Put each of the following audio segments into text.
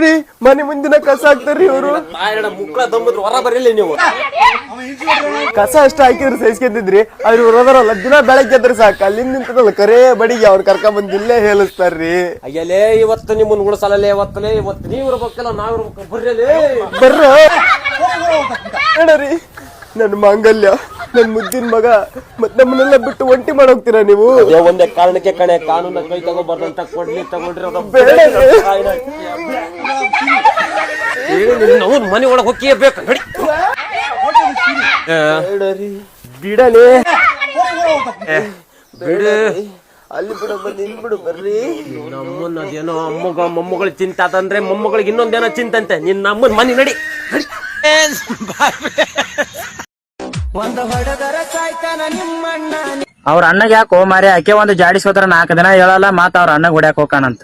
ರೀ ಮನೆ ಮುಂದಿನ ಕಸ ಹಾಕ್ತಾರ್ರಿ ಇವರು. ಮುಕ್ಕಳ ದಮ್ಮದ್ರ ಹೊರ ಬರಲಿ ನೀವು. ಕಸ ಅಷ್ಟ ಹಾಕಿದ್ರೆ ಸಹಿಸ್ಕೊಂತಿದ್ರಿ ಅವ್ರು ಇವ್ರು ಹೋದಾರಲ್ಲ ದಿನ ಬೆಳಗ್ಗೆ ಎದ್ರೆ ಸಾಕು. ಅಲ್ಲಿಂದ ನಿಂತದಲ್ಲ ಕರೇ ಬಡಿಗೆ ಅವ್ರು ಕರ್ಕೊಂಡ್ ಬಂದು ಇಲ್ಲೇ ಹೇಳಿಸ್ತಾರ್ರಿ ಅಯ್ಯಲೇ ಇವತ್ತು ನಿಮ್ಮನ್ನ ಉಳಿಸಲೇ ಇವತ್ತಲೇ ಇವತ್ತು ನೀವು ಇರ್ಬೇಕಲ್ಲ ನಾವ್ ಇರ್ಬೇಕು ಬರ್ರಿ ಬರ್ರ. ನನ್ನ ಮಾಂಗಲ್ಯ ನನ್ನ ಮುದ್ದಿನ ಮಗ ಮತ್ ನಮ್ಮನ್ನೆಲ್ಲ ಬಿಟ್ಟು ಒಂಟಿ ಮಾಡೋಗ್ತೀರಾ ನೀವು? ಒಂದೇ ಕಾರಣಕ್ಕೆ ಕಣೆ ಕಾನೂನ ಕೈ ತಗೋಬಾರ್ದಂತ ಕೊಡ್ಲಿ ತಗೊಂಡ್ರಿ ಅದು ಬೇಡ. ನಾವು ಮನೆ ಒಳಗೆ ಹೊಕ್ಕಿಯೇ ಬೇಕು? ನಡಿ. ಬಿಡಲೇ. ಬಿಡು. ಅಲ್ಲಿ ಬಿಡು ಬಂದು ಇಲ್ಲಿ ಬಿಡು ಬರ್ರಿ. ನಮ್ಮನ್ನ ಅದೇನೋ ಅಮ್ಮಗ ಮೊಮ್ಮಗಳು ಚಿಂತಾತಂದ್ರೆ ಮೊಮ್ಮಗಳಿಗೆ ಇನ್ನೊಂದೇನೋ ಚಿಂತಂತೆ ನಿನ್ನ ಅಮ್ಮನ ಮನೆ ನಡಿ. ನಡಿ. ಅವ್ರ ಅಣ್ಣಗ್ ಯಾಕೋ ಮಾರಿ ಆಕೆ ಒಂದು ಜಾಡಿಸ್ಕೋತಾರ ನಾಲ್ಕು ದಿನ ಹೇಳಲ್ಲ ಮಾತ ಅವ್ರ ಅಣ್ಣಗ್ ಹೊಡ್ಯಾಕ್ ಹೋಕಾನಂತ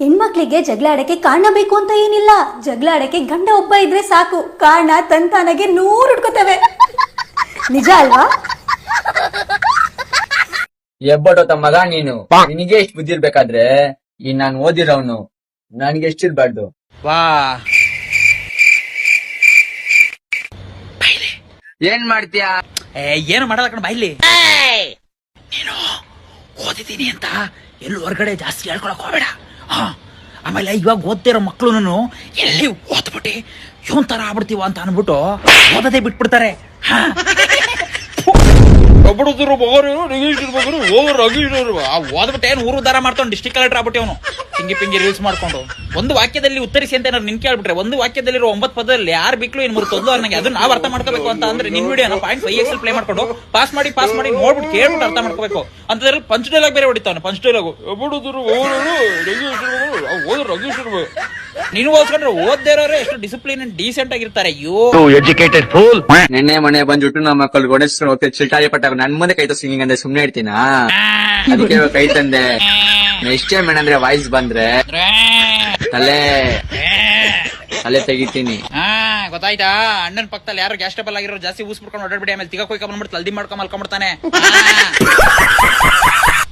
ಹೆಣ್ಮಕ್ಳಿಗೆ ಜಗಳ ಆಡಕ್ಕೆ ಕಾರಣ ಬೇಕು ಅಂತ ಏನಿಲ್ಲ. ಜಗಳ ಆಡಕ್ಕೆ ಗಂಡ ಒಬ್ಬ ಇದ್ರೆ ಸಾಕು. ಕಾರಣ ತಂತಾನಗೆ ನೂರು ಹುಡ್ಕೋತವೆ ನಿಜ ಅಲ್ವಾ? ತಮ್ಮ ಮಗ ನೀನು. ನಿನಗೆ ಎಷ್ಟು ಬುದ್ಧಿ ಇರ್ಬೇಕಾದ್ರೆ ಈ ನಾನು ಓದಿರೋನು ನನ್ಗೆ ಎಷ್ಟಿರ್ಬಾರ್ದು ವಾ. ಏನ್ ಮಾಡ್ತೀಯಾ? ಏ, ಏನು ಮಾಡಲ್ಲ ಕಣ ಬಾಯ್ಲಿ ನೀನು ಓದಿದ್ದೀನಿ ಅಂತ ಎಲ್ಲೂ ಹೊರಗಡೆ ಜಾಸ್ತಿ ಹೇಳ್ಕೊಳಕ್ ಹೋಗಬೇಡ. ಹಾ. ಆಮೇಲೆ ಇವಾಗ ಓದ್ತಿರೋ ಮಕ್ಳು ಎಲ್ಲಿ ಓದ್ಬಿಟ್ಟಿ ಇವನ್ ತರ ಆಗ್ಬಿಡ್ತೀವ ಅಂತ ಅನ್ಬಿಟ್ಟು ಓದದೆ ಬಿಟ್ಬಿಡ್ತಾರೆ. ಹಾ. ಓದ್ಬಿಟ್ಟು ಏನು ಊರು ದಾರ ಮಾಡ್ತಾವ್ ಡಿಸ್ಟಿಕ್ ಕಲೆಕ್ಟರ್ ಆಗ್ಬಿಟ್ಟು ಅವನು. ಹಿಂಗಿ ಪಿಂಗಿ ರೀಲ್ಸ್ ಮಾಡ್ಕೊಂಡು. ಒಂದು ವಾಕ್ಯದಲ್ಲಿ ಉತ್ತರಿಸಿ ಅಂತ ಏನಾದ್ರು ನಿನ್ ಕೇಳ್ಬಿಟ್ರೆ ಒಂದು ವಾಕ್ಯದಲ್ಲಿರೋ ಒಂಬತ್ತು ಪದದಲ್ಲಿ ಯಾರು ಬಿಕ್ಲು ಏನ್ ಮೂರು ತೊಂದು ನನಗೆ ಅದನ್ನ ನಾವು ಅರ್ಥ ಮಾಡ್ಕೋಬೇಕು ಅಂತ ಅಂದ್ರೆ ನಿನ್ ವಿಡಿಯೋನ ಪಾಯಿಂಟ್ ಫೈವ್ ಎಕ್ಸ್ ಪ್ಲೇ ಮಾಡ್ಕೊಂಡು ಪಾಸ್ ಮಾಡಿ ಪಾಸ್ ಮಾಡಿ ನೋಡ್ಬಿಟ್ಟು ಕೇಳ್ಬಿಟ್ಟು ಅರ್ಥ ಮಾಡ್ಕೋಬೇಕು. ಅಂತದ್ರಲ್ಲಿ ಪಂಚ್ ಡೈಲಾಗ್ ಬೇರೆ ಹೊಡಿತಾವನು ಪಂಚ್ ಡೈಲಾಗು ನೀನು ಓದ್ಕೊಂಡ್ರೆ ಓದ್ದೇ ಇರೋರು ಎಷ್ಟು ಡಿಸಿಪ್ಲಿನ್ ಡೀಸೆಂಟ್ ಆಗಿರ್ತಾರೆ. ಅಯ್ಯೋ. ನೆನ್ನೆ ಮನೆ ಬಂದ್ಬಿಟ್ಟು ನಮ್ಮ ಮಕ್ಕಳು ಗಣೇಶ್ವರ ಹೋಗ್ತಾ ಚಿಲ್ಟಾರಿ ಪಟ್ಟಾಗ ನನ್ ಮುಂದೆ ಕೈ ಸಿಂಗಿಂಗ್ ಅಂದ್ರೆ ಸುಮ್ನೆ ಇರ್ತೀನಾ? ಅದಕ್ಕೆ ಕೈ ತಂದೆ. ನೆಕ್ಸ್ಟ್ ಟೈಮ್ ಏನಂದ್ರೆ ವಾಯ್ಸ್ ಬಂದ್ರೆ ತಲೆ. ತಲೆ ತೆಗಿತೀನಿ. ಹಾ ಗೊತ್ತಾಯ್ತಾ? ಅಣ್ಣನ ಪಕ್ಕದಲ್ಲಿ ಯಾರು ಗ್ಯಾಸ್ ಟೇಬಲ್ ಆಗಿರೋ ಜಾಸ್ತಿ ಊಸ್ ಬಿಡ್ಕೊಂಡು ಓಡಾಡ್ಬಿಡಿ ಆಮೇಲೆ ತಿಗ ಕೊಯ್ಕ ಬಂದ್ಬಿಟ್ಟು ಹಲ್ದಿ ಮಾಡ್ಕೊಂಡ್ ಮಲ್ಕೊಂಡ್ಬಿಡ್ತಾನೆ.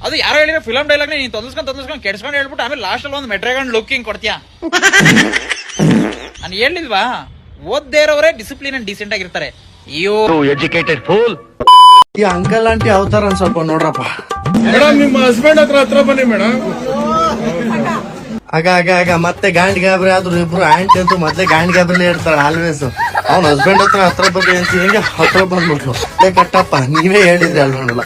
ಅದು ಯಾರೋ ಹೇಳಿರೋ ಫಿಲಮ್ ಡೈಲಾಗ್ ನೀನ್ ತೊಂದಸ್ಕೊಂಡ್ ತೊಂದಸ್ಕೊಂಡ್ ಕೆಡ್ಸ್ಕೊಂಡ್ ಹೇಳ್ಬಿಟ್ಟು ಆಮೇಲೆ ಲಾಸ್ಟ್ ಅಲ್ಲಿ ಒಂದು ಮೆಟ್ರೆಗಂಡ್ ಲುಕ್ಕಿಂಗ್ ಕೊಡ್ತೀಯ? ನಾನು ಹೇಳಿಲ್ವಾ? ಓದ್ದೇ ಇರೋರೇ ಡಿಸಿಪ್ಲಿನ್ ಅಂಡ್ ಡಿಸೆಂಟ್ ಆಗಿರ್ತಾರೆ. ಅಯ್ಯೋ. ಈ ಅಂಕಲ್ ಆಂಟಿ ಅವತಾರ ಅನ್ಸಪ್ಪ ಸ್ವಲ್ಪ ನೋಡ್ರಪ್ಪ. ಮೇಡಮ್ ನಿಮ್ಮ ಹಸ್ಬೆಂಡ್ ಹತ್ರ ಹತ್ರ ಬನ್ನಿ ಮೇಡಮ್ ಆಗ ಆಗ ಆಗ, ಮತ್ತೆ ಗಾಂಡ್ ಗಾಬ್ರಿ ಆದ್ರು ಇಬ್ರು ಆಂಟಿ ಅಂತೂ ಮತ್ತೆ ಗಾಂಡ್ ಗಾಬ್ರಿಲೇ ಇರ್ತಾರೆ ಆಲ್ವೇಸ್ ಅವ್ನ ಹಸ್ಬೆಂಡ್ ಹತ್ರ ಹತ್ರ ಬಗ್ಗೆ ಅಂತ, ಹೆಂಗೆ ಹತ್ರ ಬಂದ್ಬಿಟ್ಲು. ಏ ಕಟ್ಟಪ್ಪ, ನೀವೇ ಹೇಳಿದ್ರಿ ಅಲ್ವಲ್ಲ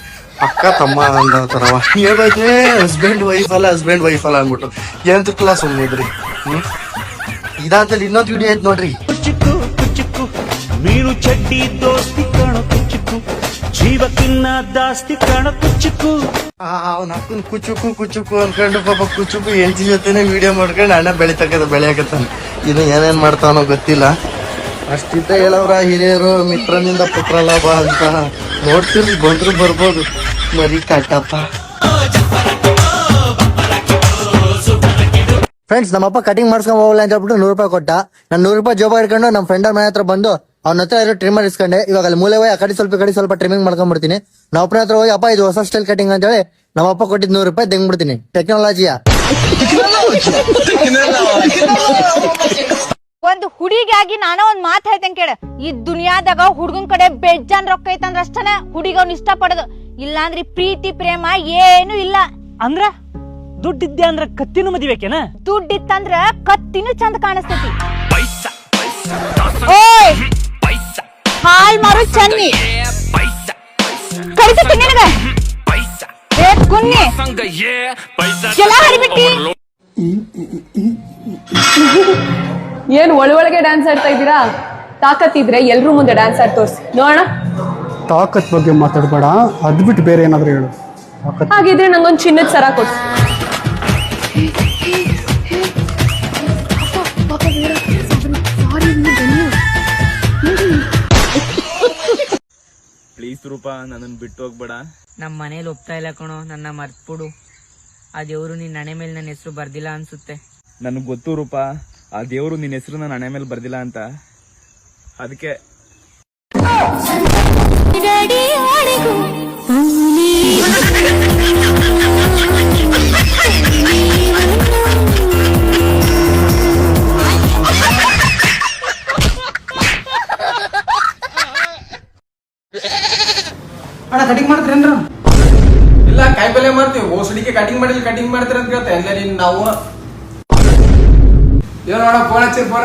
ಅಕ್ಕ, ತಮ್ಮ ಅಂದವತಾರವ ಹೇಳ್ಬೇಕು ಹಸ್ಬೆಂಡ್ ವೈಫ್ ಅಲ್ಲ ಹಸ್ಬೆಂಡ್ ವೈಫ್ ಅಲ್ಲ ಅಂದ್ಬಿಟ್ಟು ಎಂತ ಕ್ಲಾಸ್ ಸುಮ್ಮನಿದ್ರಿ ಹ್ಮ್? ಇದಾದಲ್ಲಿ ಇನ್ನೊಂದು ವಿಡಿಯೋ ಐತೆ ನೋಡ್ರಿ ಚಿಕ್ಕು ಚಿಕ್ಕು ಮೀನು ಚಡ್ಡಿ, ದೋಸ್ತಿ ಜೀವಕ್ಕಿನ್ನ ದಾಸ್ತಿ ಕಾಣ ಕುಚುಕು. ಅವ್ನ ಅಕ್ಕನ್ ಕುಚುಕು ಕುಚುಕು ಅನ್ಕೊಂಡು ಪಾಪ ಕುಚುಕು ಹೆಂಡತಿ ಜೊತೆನೆ ವಿಡಿಯೋ ಮಾಡ್ಕೊಂಡು ಅಣ್ಣ ಬೆಳಿತಕ್ಕದ ಬೆಳೆಯಾಕತ್ತಾನ ಇದು ಏನೇನ್ ಮಾಡ್ತಾವನೋ ಗೊತ್ತಿಲ್ಲ. ಅಷ್ಟಿದ್ದ ಹೇಳವ್ರ ಹಿರಿಯರು ಮಿತ್ರನಿಂದ ಪುತ್ರ ಲಾಭ ಅಂತ. ನೋಡ್ತಿರ್ಲಿ ಬಂದ್ರು ಬರ್ಬೋದು. ಮರಿ ಕಟ್ಟಪ್ಪ ಫ್ರೆಂಡ್ಸ್ ನಮ್ಮಪ್ಪ ಕಟಿಂಗ್ ಮಾಡ್ಸ್ಕೊಂಡ್ ಹೋಗಲ್ಲ ಅಂತ ಹೇಳ್ಬಿಟ್ಟು ನೂರು ರೂಪಾಯಿ ಕೊಟ್ಟ. ನಾನು ನೂರು ರೂಪಾಯಿ ಜೋಬ ಹಿಡ್ಕೊಂಡು ನಮ್ಮ ಫ್ರೆಂಡ್ ಮನೆ ಹತ್ರ ಬಂದು ಅವ್ನ ಹತ್ರ ಇರೋ ಟ್ರಿಮ್ಮರ್ ಇಸ್ಕೊಂಡೆ. ಇವಾಗ ಅಲ್ಲಿ ಮೂಲೆ ಹೋಗಿ ಆ ಕಡೆ ಸ್ವಲ್ಪ ಈ ಕಡೆ ಸ್ವಲ್ಪ ಟ್ರಿಮಿಂಗ್ ಮಾಡ್ಕೊಂಡ್ಬಿಡ್ತೀನಿ ನಾವು ಅಪ್ಪನ ಹತ್ರ ಹೋಗಿ ಅಪ್ಪ ಇದು ಹೊಸ ಸ್ಟೈಲ್ ಕಟಿಂಗ್ ಅಂತ ಹೇಳಿ ನಮ್ಮ ಅಪ್ಪ ಕೊಟ್ಟಿದ್ ನೂರು ರೂಪಾಯಿ ಬಿಡ್ತೀನಿ. ಟೆಕ್ನಾಲಜಿಯ ಒಂದು ಹುಡುಗಿಯಾಗಿ ನಾನು ಒಂದ್ ಮಾತು ಹೇಳ್ತೇನೆ ಕೇಳ. ಈ ದುನಿಯಾದಾಗ ಹುಡುಗನ್ ಕಡೆ ಬೆಜ್ಜಾನ್ ರೊಕ್ಕ ಐತಂದ್ರ ಅಷ್ಟನೇ ಹುಡುಗ ಅವ್ನ ಇಷ್ಟ ಪಡೋದು. ಇಲ್ಲಾಂದ್ರೆ ಪ್ರೀತಿ ಪ್ರೇಮ ಏನು ಇಲ್ಲ. ಅಂದ್ರ ದುಡ್ಡಿದ್ದೆ ಅಂದ್ರ ಕತ್ತಿನ ಮದಿಬೇಕೇನ ದುಡ್ಡಿತ್ತಂದ್ರ ಕತ್ತಿನೂ ಚಂದ ಕಾಣಿಸ್ತೈತಿ. ಓಯ್! ಹಾಲ್ ಮಾರು ಚನ್ನಿ. ಕರಿತೈತಿ ನಿನಗ ಏ ಕುನ್ನಿ ಎಲ್ಲ ಹರಿಬಿಟ್ಟಿ. ಏನ್ ಒಳೊಳಗೆ ಡ್ಯಾನ್ಸ್ ಆಡ್ತಾ ಇದ್ದೀರಾ? ತಾಕತ್ತಿದ್ರೆ ಎಲ್ರೂ ಮುಂದೆ ಡ್ಯಾನ್ಸ್ ಆಡ್ ತೋರಿಸಿ. ನೋಡೋಣ ತಾಕತ್ ಬಗ್ಗೆ ಮಾತಾಡಬೇಡ. ಅದ್ಬಿಟ್ಟು ಬೇರೆ ಏನಾದ್ರು ಹೇಳು. ಹಾಗಿದ್ರೆ ನಂಗೊಂದ್ ಚಿನ್ನದ ಸರ ಕೊಡು ಪ್ಲೀಸ್ ರೂಪ ನನ್ನ ಬಿಟ್ಟು ಹೋಗ್ಬೇಡ. ನಮ್ ಮನೇಲಿ ಒಪ್ತಾ ಇಲ್ಲ ಕಣೋ ನನ್ನ ಮರ್ತ್ಬಿಡು. ಆ ದೇವ್ರು ನಿನ್ ಹಣೆ ಮೇಲೆ ನನ್ನ ಹೆಸರು ಬರ್ದಿಲ್ಲ ಅನ್ಸುತ್ತೆ. ನನಗ್ ಗೊತ್ತು ರೂಪಾ ಆ ದೇವ್ರು ನಿನ್ನ ಹೆಸರು ನನ್ನ ಹಣೆ ಮೇಲೆ ಬರ್ದಿಲ್ಲ ಅಂತ. ಅದಕ್ಕೆ ಗಡಿಯಾಳಿಗೂ ಕಟಿಂಗ್ ಮಾಡ್ತೀರೇನ್ರ? ಇಲ್ಲ ಕಾಯಿಪಲ್ಲೆ ಮಾಡ್ತೀವಿ. ಓಸಡಿಕೆ ಕಟಿಂಗ್ ಮಾಡಿಲ್ಲ ಕಟಿಂಗ್ ಮಾಡ್ತೀರ ಅಂತ ಕೇಳ್ತಾ ಎಲ್ಲ ನೀನ್ ನಾವು. ಏನೋ ಫೋನ್ ಹಚ್ಚಿ ಫೋನ್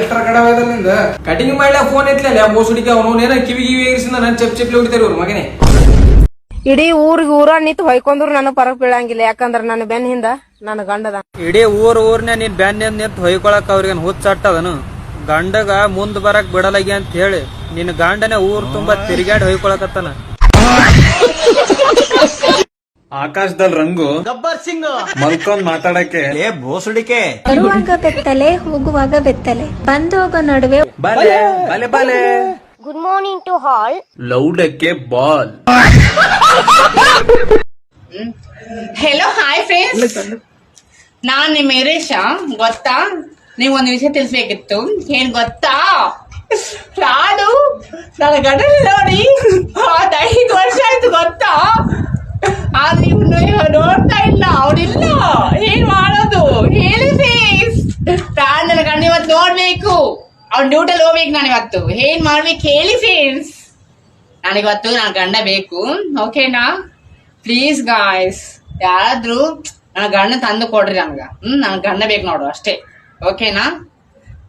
ಎಷ್ಟರ ಕಡೆ ನಿಂದ? ಕಟಿಂಗ್ ಮಾಡ್ಲೇ ಫೋನ್ ಎತ್ತಲಿಲ್ಲ ಓಸಡಿಕೆ ಅವನು ಏನ ಕಿವಿ ಕಿವಿ ಏರಿಸಿದ ನಾನು ಚಪ್ ಚಪ್ಲಿ ಹೊಡಿತಾರೆ ಇವ್ರು ಮಗನೇ. ಇಡೀ ಊರಿಗೆ ಊರ ನಿಂತು ಹೊಯ್ಕೊಂಡ್ರು ನನಗ್ ಪರಕ್ ಬೀಳಂಗಿಲ್ಲ. ಯಾಕಂದ್ರ ನನ್ನ ಬೆನ್ ಹಿಂದ ನನ್ನ ಗಂಡದ. ಇಡೀ ಊರ್ ಊರ್ನ ನೀನ್ ಬೆನ್ ನಿಂತ ಹೊಯ್ಕೊಳಕ್ ಅವ್ರಿಗೆ ಹುಚ್ಚಟ್ಟದನು ಗಂಡಗ ಮುಂದ್ ಬರಕ್ ಬಿಡಲಾಗಿ ಅಂತ ಹೇಳಿ ನಿನ್ ಗಂಡನೇ ಊರ್ ತುಂಬಾ ತಿರುಗಾಡಿ ಹೊಯ್ಕೊಳಕತ್ತಾನ. ಆಕಾಶದಲ್ಲಿ ರಂಗು ಗಬ್ಬರ್ ಸಿಂಗ್. ಮಲ್ಕೊಂಡ್ ಮಾತಾಡಕ್ಕೆ. ಏ ಬೋಸುಡಿಕೆ. ಬರುವಾಗ ಬೆತ್ತಲೆ ಹೋಗುವಾಗ ಬೆತ್ತಲೆ. ಬಂದೋಗ ನಡುವೆ ಬಲೆ ಬಲೆ. ಬಲೆ ಗುಡ್ ಮಾರ್ನಿಂಗ್ ಟು ಹಾಲ್ ಲೌಡಕ್ಕೆ ಬಾಲ್. ಹೆಲೋ ಹಾಯ್ ಫ್ರೆಂಡ್ಸ್ ನಾನ್ ನಿಮ್ಮ ಎರೇಶ ಗೊತ್ತಾ? ನೀವು ಒಂದು ವಿಷಯ ತಿಳಿಸ್ಬೇಕಿತ್ತು. ಏನ್ ಗೊತ್ತಾ? ನಾನು ನನ್ನ ಗಂಡನ ನೋಡಿ ಐದು ವರ್ಷ ಆಯ್ತು ಗೊತ್ತಾ? ಆದ್ರೆ ಇವ್ನು ನೋಡ್ತಾ ಇಲ್ಲ, ಅವನಿಲ್ಲ. ಏನ್ ಮಾಡೋದು? ಹೇಳಿ ಪ್ಲೀಸ್ ನಾನು ನನ್ನ ಗಂಡ ಇವತ್ತು ನೋಡ್ಬೇಕು. ಅವ್ನ ಡ್ಯೂಟಲ್ಲಿ ಹೋಗ್ಬೇಕು ನಾನು ಇವತ್ತು. ಏನ್ ಮಾಡ್ಬೇಕು ಹೇಳಿ ಫ್ರೆಂಡ್ಸ್ ನನಗಿವತ್ತು ನನ್ನ ಗಂಡ ಬೇಕು. ಓಕೆನಾ ಪ್ಲೀಸ್ ಗಾಯ್ಸ್ ಯಾರಾದ್ರೂ ನನ್ನ ಗಂಡ ತಂದು ಕೊಡ್ರಿ ನನ್ಗ. ಹ್ಮ್, ನನ್ ಗಂಡ ಬೇಕು ನೋಡು ಅಷ್ಟೇ. ಓಕೆನಾ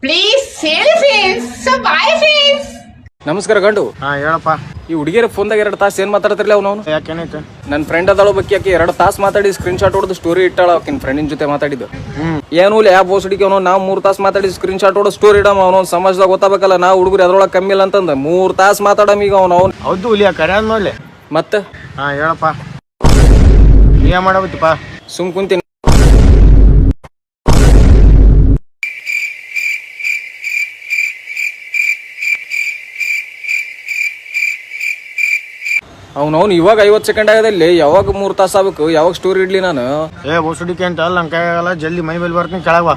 ಪ್ಲೀಸ್ ಹೇಳಿ ಫ್ರೆಂಡ್ಸ್ ಬಾಯ್ ಫ್ರೆಂಡ್ಸ್ ನಮಸ್ಕಾರ ಗಂಡು. ಹಾ ಹೇಳಪ್ಪ. ಈ ಹುಡುಗಿಯರ ಫೋನ್ದಾಗ ಎರಡು ತಾಸು ಏನ್ ಮಾತಾಡ್ತಿರ್ಲಿ ಅವ್ನು? ಯಾಕೇನೈತೆ ನನ್ನ ಫ್ರೆಂಡ್ ಅದಳು ಬಗ್ಗೆ ಯಾಕೆ ಎರಡು ತಾಸು ಮಾತಾಡಿ ಸ್ಕ್ರೀನ್ ಶಾಟ್ ಹೊಡೆದು ಸ್ಟೋರಿ ಇಟ್ಟಾಳ ಆಕಿನ ಫ್ರೆಂಡಿನ ಜೊತೆ ಮಾತಾಡಿದ್ದು. ಏನು ಇಲ್ಲ ಯಾವ ಬೋಸಡಿಗೆ ಅವನು? ನಾವು ಮೂರು ತಾಸು ಮಾತಾಡಿ ಸ್ಕ್ರೀನ್ ಶಾಟ್ ಹೊಡೆದು ಸ್ಟೋರಿ ಇಡಮ ಅವನು. ಸಮಾಜದಾಗ ಗೊತ್ತಾಗಬೇಕಲ್ಲ ನಾವು ಹುಡುಗರು ಅದ್ರೊಳಗೆ ಕಮ್ಮಿ ಇಲ್ಲ ಅಂತಂದ. ಮೂರು ತಾಸು ಮಾತಾಡಮ್ ಈಗ ಅವ್ನು ಅವ್ನು. ಹೌದು ಹುಲಿಯ ಕರೆ ಅಂದ್ಮೇಲೆ ಮತ್ತೆ? ಹಾ ಹೇಳಪ್ಪ. ಏನ್ ಮಾಡಬೇಕಪ್ಪ ಸುಮ್ ಕುಂತೀನಿ. ಅವ್ನವ್ನು ಇವಾಗ ಐವತ್ತು ಸೆಕೆಂಡ್ ಆಗದಲ್ಲಿ ಯಾವಾಗ ಮೂರು ತಾಸು ಆಗ್ಬೇಕು? ಯಾವಾಗ ಸ್ಟೋರಿ ಇಡ್ಲಿ ನಾನು? ಏ ಹೊಸಡಿಕೆ ಅಂತ ಅಲ್ಲ ನನ್ ಕೈಯಾಗಲ್ಲ. ಜಲ್ದಿ ಮೈ ಮೇಲೆ ಬರ್ತೀನಿ ಕೆಳಗ ಬಾ.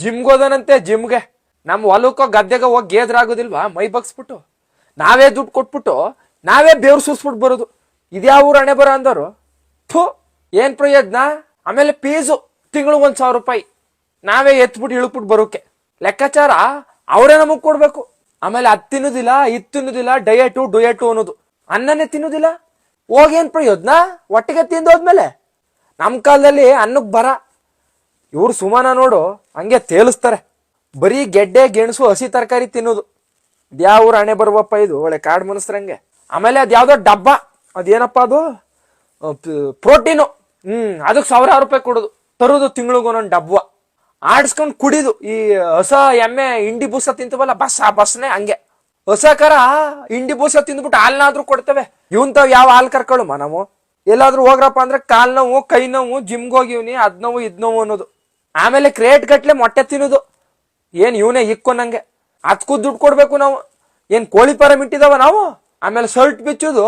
ಜಿಮ್ಗೆ ಹೋದನಂತೆ ಜಿಮ್ಗೆ. ನಮ್ ಹೊಲಕ್ಕೋ ಗದ್ದೆಗೆ ಹೋಗಿ ಗೇದ್ರಾಗೋದಿಲ್ವಾ ಮೈ ಬಗ್ಸ್ಬಿಟ್ಟು. ನಾವೇ ದುಡ್ಡು ಕೊಟ್ಬಿಟ್ಟು ನಾವೇ ಬೇವ್ರು ಸುರ್ಸ್ಬಿಟ್ಟು ಬರೋದು. ಇದ್ಯಾವ ಊರ್ ಹಣೆ ಬರ ಅಂದವರು? ಥೂ ಏನ್ ಪ್ರಯೋಜನ? ಆಮೇಲೆ ಫೀಸು ತಿಂಗಳು ಒಂದ್ ಸಾವಿರ ರೂಪಾಯಿ. ನಾವೇ ಎತ್ಬಿಟ್ಟು ಇಳುಕ್ಬಿಟ್ಟು ಬರೋಕೆ. ಲೆಕ್ಕಾಚಾರ ಅವರೇ ನಮಗ್ ಕೊಡ್ಬೇಕು. ಆಮೇಲೆ ಅದ್ ತಿನ್ನೋದಿಲ್ಲ ಇದ್ ತಿನ್ನೋದಿಲ್ಲ ಡಯಟು ಡಯಟು ಅನ್ನೋದು. ಅನ್ನನೇ ತಿನ್ನುದಿಲ್ಲ? ಹೋಗೇನ್ ಪ್ರಯೋಜನ? ಒಟ್ಟಿಗೆ ತಿಂದೋದ್ಮೇಲೆ? ನಮ್ಮ ಕಾಲದಲ್ಲಿ ಅನ್ನಕ್ಕೆ ಬರ. ಇವ್ರು ಸುಮಾನ ನೋಡು, ಹಂಗೆ ತೇಲಿಸ್ತಾರೆ. ಬರೀ ಗೆಡ್ಡೆ, ಗೆಣಸು, ಹಸಿ ತರಕಾರಿ ತಿನ್ನೋದು. ಊರ್ ಹಣೆ ಬರುವಪ್ಪ ಇದು? ಒಳ್ಳೆ ಕಾಡ್ ಮನಸ್ರಂಗೆ. ಆಮೇಲೆ ಅದ್ಯಾವ್ದೋ ಡಬ್ಬ. ಅದೇನಪ್ಪ ಅದು? ಪ್ರೋಟೀನು. ಹ್ಮ್, ಅದಕ್ಕೆ ಸಾವಿರಾರು ರೂಪಾಯಿ ಕೊಡೋದು. ತರೋದು ತಿಂಗಳಿಗೂ ಡಬ್ಬ. ಆಡಿಸ್ಕೊಂಡು ಕುಡಿದು. ಈ ಹೊಸ ಎಮ್ಮೆ, ಹಿಂಡಿ ಬೂಸ ತಿಂತವಲ್ಲ, ಬಸ್, ಆ ಬಸ್ನೆ ಹಂಗೆ. ಹೊಸ ಕರ ಇಂಡಿ ಬೂಸ ತಿಂದ್ಬಿಟ್ಟು ಹಾಲ್ನಾದ್ರೂ ಕೊಡ್ತವೆ. ಇವನ್ ತಾವ್ ಯಾವ ಹಾಲ್ ಕರ್ಕೊಳ್ಳುಮ ನಾವು ಎಲ್ಲಾದ್ರೂ ಹೋಗ್ರಪ್ಪ ಅಂದ್ರೆ ಕಾಲ್ ನೋವು, ಕೈ ನೋವು, ಜಿಮ್ಗೆ ಹೋಗಿವ್ನಿ, ಅದ್ ನೋವು, ಇದ್ ನೋವು ಅನ್ನೋದು. ಆಮೇಲೆ ಕ್ರೇಟ್ ಗಟ್ಲೆ ಮೊಟ್ಟೆ ತಿನ್ನೋದು. ಏನ್ ಇವನೇ ಇಕ್ಕೋ ನಂಗೆ ಅದ್ಕೂ ದುಡ್ಡು ಕೊಡ್ಬೇಕು ನಾವು. ಏನ್ ಕೋಳಿ ಫಾರಂ ಇಟ್ಟಿದಾವ ನಾವು? ಆಮೇಲೆ ಶರ್ಟ್ ಬಿಚ್ಚೋದು,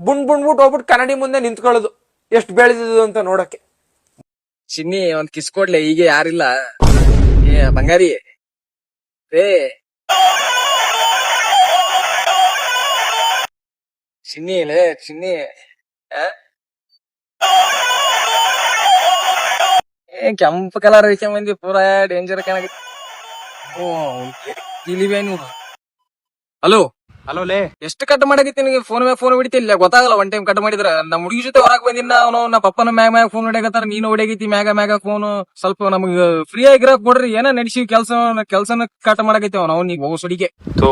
ಬುಣ್ ಬುಣ್ಬಿಟ್ಟು ಹೋಗ್ಬಿಟ್ಟು ಕನ್ನಡಿ ಮುಂದೆ ನಿಂತ್ಕೊಳ್ಳೋದು. ಎಷ್ಟು ಬೆಳೆದಿದ್ದು ಅಂತ ನೋಡಕ್ಕೆ. ಚಿನ್ನಿ, ಒಂದ್ ಕಿಸ್ ಕೊಡ್ಲೆ ಈಗ ಯಾರಿಲ್ಲ. ಏ, ಬಂಗಾರಿ. ರೇ ಚಿನ್ನಿ ಲೇ ಚಿನ್ನಿ ಆ? ಏ ಕೆಂಪು ಕಲರ್ ಐತೆ ಮಂದಿ ಪೂರಾ ಡೇಂಜರ್ ಓ ಇಲಿವೇನು ಹಲೋ ಹಲೋ ಲೇ. ಎಷ್ಟು ಕಟ್ ಮಾಡಕತ್ತಿ ನಿನಗೆ? ಫೋನ್ ಮ್ಯಾಗ ಫೋನ್ ಹೊಡಿತಿಲ್ಲ ಗೊತ್ತಾಗಲ್ಲ ಒನ್ ಟೈಮ್ ಕಟ್ ಮಾಡಿದ್ರ. ನಮ್ಮ ಹುಡುಗಿ ಜೊತೆ ಹೊರಗೆ ಬಂದಿನ ಅವನು ನಮ್ಮ ಪಪ್ಪನ ಮ್ಯಾಗ ಮ್ಯಾಗ ಫೋನ್ ಹೊಡ್ಯಾಕತ್ತಾರ ನೀನು ಹೊಡ್ಯಾಗೈತಿ ಮ್ಯಾಗ ಮ್ಯಾಗ ಫೋನ್ ಸ್ವಲ್ಪ ನಮಗ್ ಫ್ರೀ ಆಗಿರಕ್ ಕೊಡ್ರಿ ಏನ ನಡಿಸಿ ಕೆಲ್ಸ ಕೆಲ್ಸನ ಕಟ್ ಮಾಡಕೈತಿ ಅವ್ನು ಅವ್ನಿಗೆ ಹೋಗೋ ಸುಡಿಗೆ ತೋ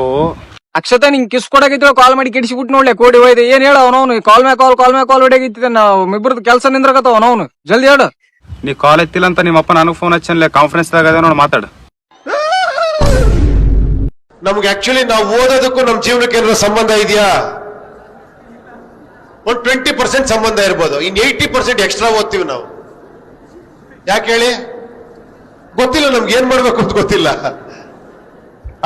ಅಕ್ಷತಾ ನೀನು ಕಿಸ್ ಕೊಡಾಗಿದ್ರೆ ಕಾಲ್ ಮಾಡಿ ಕೆಡಿಸಿಬಿಟ್ಟು ನೋಡ್ಲೆ ಕೋಡಿ ಹೋಯ್ದೆ ಏನ್ ಹೇಳ ಅವನವನು ಕಾಲ್ ಮೇ ಕಾಲ್ ಕಾಲ್ ಮೇ ಕಾಲ್ ಹೊಡ್ಯಾಗೈತಿ ನಾವು ಇಬ್ಬರದ್ದು ಕೆಲಸ ನಿಂದ್ರಕತ್ತಾವ ಅವನವನು ಜಲ್ದಿ ಹೇಳು. ನೀ ಕಾಲ್ ಎತ್ತಿಲ್ಲ ಅಂತ ನಿಮ್ಮ ಅಪ್ಪ ನನಗೆ ಫೋನ್ ಹಚ್ಚನ್ಲೆ ಕಾನ್ಫರೆನ್ಸ್ ದಾಗ ಅದ ನೋಡಿ ಮಾತಾಡು. ನಮ್ಗೆ ಆಕ್ಚುಲಿ ನಾವು ಓದೋದಕ್ಕೂ ನಮ್ಮ ಜೀವನಕ್ಕೆ ಏನಾದ್ರು ಸಂಬಂಧ ಇದೆಯಾ? ಒಂದು ಟ್ವೆಂಟಿ ಪರ್ಸೆಂಟ್ ಸಂಬಂಧ ಇರ್ಬೋದು. ಇನ್ ಏಯ್ಟಿ ಪರ್ಸೆಂಟ್ ಎಕ್ಸ್ಟ್ರಾ ಓದ್ತೀವಿ ನಾವು. ಯಾಕೆ ಹೇಳಿ? ಗೊತ್ತಿಲ್ಲ ನಮ್ಗೆ ಏನ್ ಮಾಡ್ಬೇಕು ಅಂತ ಗೊತ್ತಿಲ್ಲ.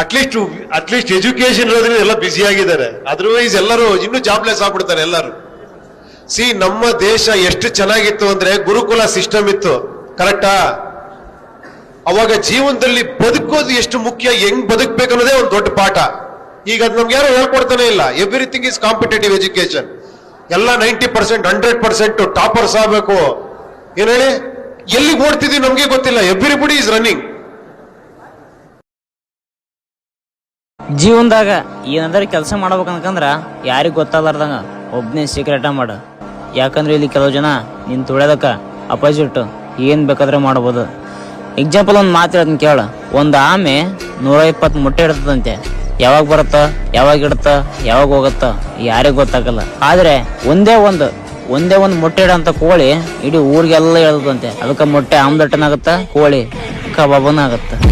ಅಟ್ಲೀಸ್ಟ್ ಅಟ್ಲೀಸ್ಟ್ ಎಜುಕೇಶನ್ ಇರೋದ್ರಿಂದ ಎಲ್ಲ ಬ್ಯುಸಿ ಆಗಿದ್ದಾರೆ. ಅದರ್ವೈಸ್ ಎಲ್ಲರೂ ಇನ್ನೂ ಜಾಬ್ಲೆಸ್ ಆಗ್ಬಿಡ್ತಾರೆ ಎಲ್ಲರೂ. ಸಿ ನಮ್ಮ ದೇಶ ಎಷ್ಟು ಚೆನ್ನಾಗಿತ್ತು ಅಂದ್ರೆ ಗುರುಕುಲ ಸಿಸ್ಟಮ್ ಇತ್ತು. ಕರೆಕ್ಟಾ ಅವಾಗ ಜೀವನದಲ್ಲಿ ಬದುಕೋದು ಎಷ್ಟು ಮುಖ್ಯ, ಹೆಂಗ್ ಬದುಕಬೇಕು ಅನ್ನೋದೇ ಒಂದು ದೊಡ್ಡ ಪಾಠ. ಈಗ ಅದು ನಮ್ಗೆ ಯಾರು ಹೇಳ್ಕೊಡ್ತಾನೆ ಇಲ್ಲ. ಎವ್ರಿಥಿಂಗ್ ಇಸ್ ಕಾಂಪಿಟೇಟಿವ್ ಎಜುಕೇಶನ್ ಎಲ್ಲ ninety percent hundred percent toppers ಆಗಬೇಕು. ಏನ್ ಹೇಳಿ? ಎಲ್ಲಿಗೆ ಓಡ್ತಿದೀವಿ ನಮಗೆ ಗೊತ್ತಿಲ್ಲ. ಎವ್ರಿಬಡಿ ಇಸ್ ರನ್ನಿಂಗ್ ಜೀವನದಾಗ ಏನಂದ್ರೆ ಕೆಲಸ ಮಾಡ್ಬೇಕಂದ್ರ ಯಾರಿಗ ಗೊತ್ತಾಗ್ಲಾರ್ದಂಗ ಒಬ್ನೇ ಸೀಕ್ರೆಟ ಮಾಡು. ಯಾಕಂದ್ರೆ ಇಲ್ಲಿ ಕೆಲವು ಜನ ನಿನ್ ತುಳಿಯೋದಕ್ಕ ಅಪೋಸಿಟ್ ಏನ್ ಬೇಕಾದ್ರೆ ಮಾಡ್ಬೋದು. ಎಕ್ಸಾಂಪಲ್ ಒಂದು ಮಾತು ಹೇಳ್ತೀನಿ ಕೇಳ. ಒಂದು ಆಮೆ ನೂರ ಇಪ್ಪತ್ತು ಮೊಟ್ಟೆ ಇಡ್ತದಂತೆ. ಯಾವಾಗ ಬರುತ್ತ, ಯಾವಾಗ ಇಡುತ್ತ, ಯಾವಾಗ ಹೋಗುತ್ತ, ಯಾರಿಗೂ ಗೊತ್ತಾಗಲ್ಲ. ಆದ್ರೆ ಒಂದೇ ಒಂದು ಒಂದೇ ಒಂದು ಮೊಟ್ಟೆ ಇಡಂತ ಕೋಳಿ ಇಡೀ ಊರಿಗೆಲ್ಲ ಹೇಳ್ದಂತೆ. ಅದಕ್ಕೆ ಮೊಟ್ಟೆ ಆಮ್ದಟ್ಟನಾಗತ್ತ ಕೋಳಿ ಕಬಾಬನ ಆಗತ್ತ